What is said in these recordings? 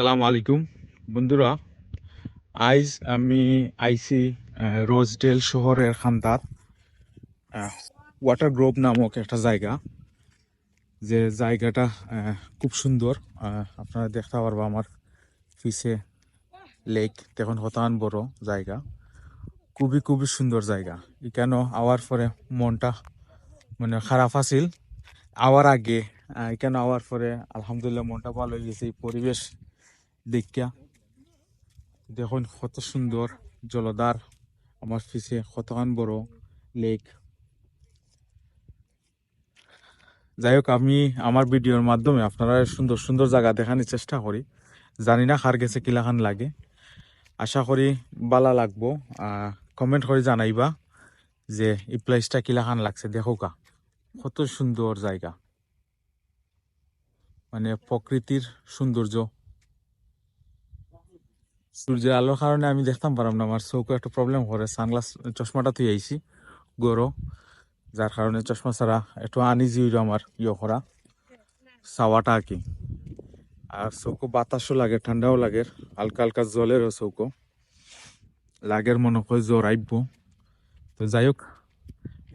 সালাম আলাইকুম। বন্ধুরা আইজ আমি আইসি রোজডেল শহরের খান্দাত ওয়াটার গ্রোভ নামক একটা জায়গা। যে জায়গাটা খুব সুন্দর। আপনারা দেখতে পারব আমার পিছে লেক, দেখুন হতান বড় জায়গা। খুবই খুবই সুন্দর জায়গা। এখানে আওয়ার পরে মনটা মানে খারাপ আছিল। আওয়ার আগে এখানে আওয়ার পরে আলহামদুলিল্লাহ মনটা ভালো হয়ে গেছে। পরিবেশ দেখিয়া দেখুন কত সুন্দর জলধার। আমার পিছে কতখান বড় লেক যাই হোক, আমি আমার ভিডিওর মাধ্যমে আপনারা সুন্দর সুন্দর জায়গা দেখানোর চেষ্টা করি। জানি না কার গেছে কিলাখান লাগে। আশা করি বালা লাগবো। কমেন্ট করে জানাইবা যে এই প্লেসটা কিলাখান লাগছে। দেখো কা, কত সুন্দর জায়গা। মানে প্রকৃতির সৌন্দর্য। সূর্যের আলোর কারণে আমি দেখতাম পারাম না। আমার চোখে একটা প্রবলেম করে সানগ্লাস চশমাটা তুই আইছি, গরো। যার কারণে চশমা ছাড়া একটু আনিজি হইল আমার ইয়ে করা। সাওয়াটা আর কি। আর চৌকো বাতাসও লাগে, ঠান্ডাও লাগে। হালকা হালকা জলেরও চৌকো লাগের মনে হয় জ্বর আইব তো যাই হোক,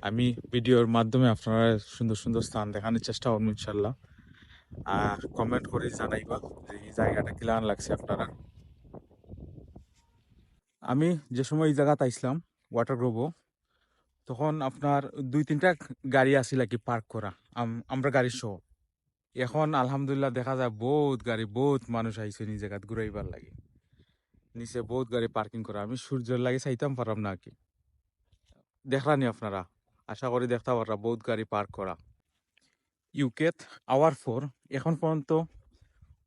আমি ভিডিওর মাধ্যমে আপনারা সুন্দর সুন্দর স্থান দেখানোর চেষ্টা করব ইনশাল্লাহ। আর কমেন্ট করে জানাইবা যে এই জায়গাটা কিলান লাগছে আপনারা। আমি যে সময় এই জায়গাতে আইসলাম ওয়াটার গ্রোভও তখন আপনার দুই তিনটা গাড়ি আছিল কি পার্ক করা। আম- আমরা গাড়ি সহ। এখন আলহামদুলিল্লাহ দেখা যায় বহুত গাড়ি, বহুত মানুষ আইছে এই জায়গাত ঘুরাইবার লাগে। নিচে বহুত গাড়ি পার্কিং করা। আমি সূর্যের লাগে চাইতাম পারাম না কি। দেখলানি আপনারা। আশা করি দেখতে পারা বহুত গাড়ি পার্ক করা। ইউকেত আওয়ার ফোর এখন পর্যন্ত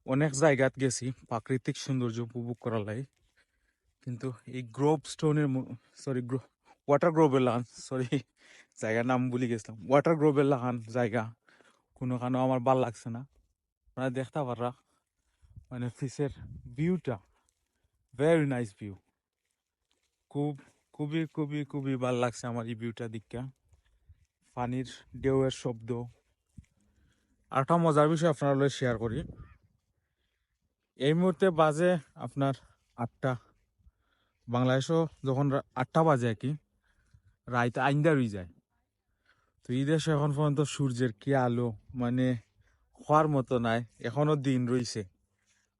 অনেক জায়গাত গেছি, প্রাকৃতিক সৌন্দর্য উপভোগ করার লাগে। কিন্তু এই গ্রোভ স্টোনের সরি ওয়াটার গ্রোভের লাগান সরি জায়গার নাম ভুলে গেছিলাম। ওয়াটার গ্রোভের লাগান জায়গা, কোনো কারণে আমার ভালো লাগছে না। আপনারা দেখতে পাররা মানে ফিসের ভিউটা ভেরি নাইস ভিউ খুব, খুবই খুবই খুবই ভালো লাগছে আমার এই ভিউটা দিকটা পানির ঢেউয়ের শব্দ। আর একটা মজার বিষয় আপনারা শেয়ার করি। এই মুহূর্তে বাজে আপনার আটটা। বাংলাদেশও যখন আটটা বাজে আর কি, রাইতে আইন্দা রয়ে যায়। তো এই দেশে এখন পর্যন্ত সূর্যের কি আলো মানে হওয়ার মতো নাই, এখনও দিন রইছে।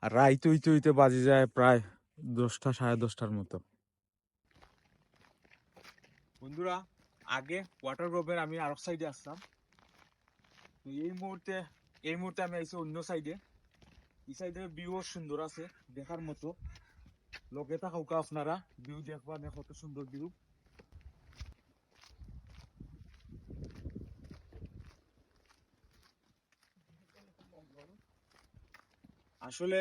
আর রাইত হইতে হইতে বাজে যায় প্রায় দশটা, সাড়ে দশটার মতো। বন্ধুরা, আগে ওয়াটার গ্রোভের আমি আরেক সাইডে আসতাম। তো এই মুহূর্তে এই মুহূর্তে আমি আইছি অন্য সাইডে এই সাইডে ভিউ সুন্দর আছে, দেখার মতো। লগে থাকুক আপনারা। ভিউ দেখবা না কত সুন্দর ভিউ। আসলে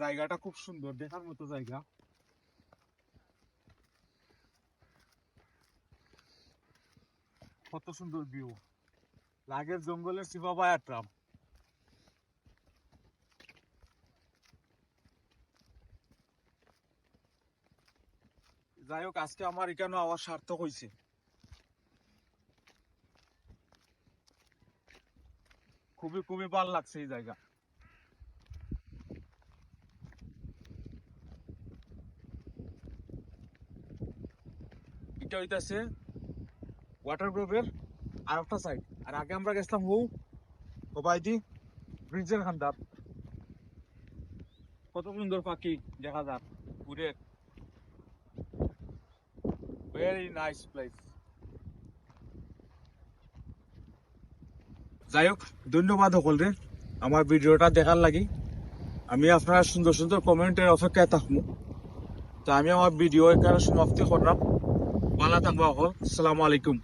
জায়গাটা খুব সুন্দর, দেখার মতো জায়গা। কত সুন্দর ভিউ। লাগের জঙ্গলের সিপা পায়া ট্রাম। যাই হোক, আজকে আমার এখানে আওয়ার সার্থক হয়েছে খুবই খুবই ভালো লাগছে এই জায়গা। এটা হইতাছে ওয়াটার গ্রোভের আর একটা সাইড আর আগে আমরা গেছিলাম হৌ ওবাইদি, ব্রিজের খান্দার কত সুন্দর পাখি দেখা যাক উড়ে ভেরি নাইস প্লেস যাই হোক ধন্যবাদ সকলরে আমার ভিডিওটা দেখার লাগি। আমি আপনার সুন্দর সুন্দর কমেন্টের অপেক্ষায় থাকব তো আমি আমার ভিডিও এখানে সমাপ্তি করলাম। ভালো থাকব সকল। সালামু আলাইকুম।